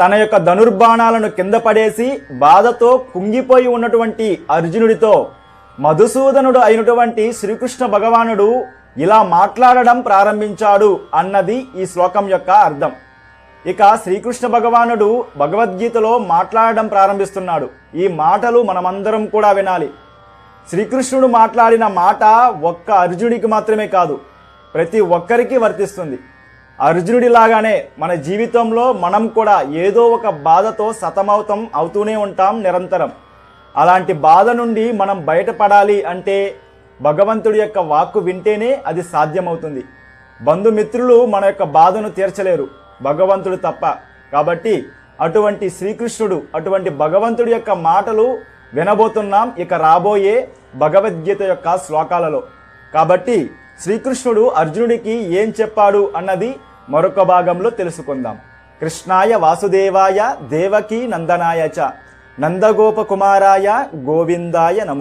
తన యొక్క ధనుర్బాణాలను కింద పడేసి బాధతో కుంగిపోయి ఉన్నటువంటి అర్జునుడితో మధుసూదనుడు అయినటువంటి శ్రీకృష్ణ భగవానుడు ఇలా మాట్లాడడం ప్రారంభించాడు అన్నది ఈ శ్లోకం యొక్క అర్థం. ఇక శ్రీకృష్ణ భగవానుడు భగవద్గీతలో మాట్లాడడం ప్రారంభిస్తున్నాడు. ఈ మాటలు మనమందరం కూడా వినాలి. శ్రీకృష్ణుడు మాట్లాడిన మాట ఒక్క అర్జునుడికి మాత్రమే కాదు ప్రతి ఒక్కరికి వర్తిస్తుంది. అర్జునుడిలాగానే మన జీవితంలో మనం కూడా ఏదో ఒక బాధతో సతమవుతం అవుతూనే ఉంటాం నిరంతరం. అలాంటి బాధ నుండి మనం బయటపడాలి అంటే భగవంతుడి యొక్క వాక్కు వింటేనే అది సాధ్యమవుతుంది. బంధుమిత్రులు మన యొక్క బాధను తీర్చలేరు భగవంతుడు తప్ప. కాబట్టి అటువంటి శ్రీకృష్ణుడు అటువంటి భగవంతుడి యొక్క మాటలు వినబోతున్నాం ఇక రాబోయే భగవద్గీత యొక్క శ్లోకాలలో. కాబట్టి శ్రీకృష్ణుడు అర్జునుడికి ఏం చెప్పాడు అన్నది మరొక భాగంలో తెలుసుకుందాం. కృష్ణాయ వాసుదేవాయ దేవకీ నందనాయ చ. నందగోపకుమారాయ గోవిందాయ నమో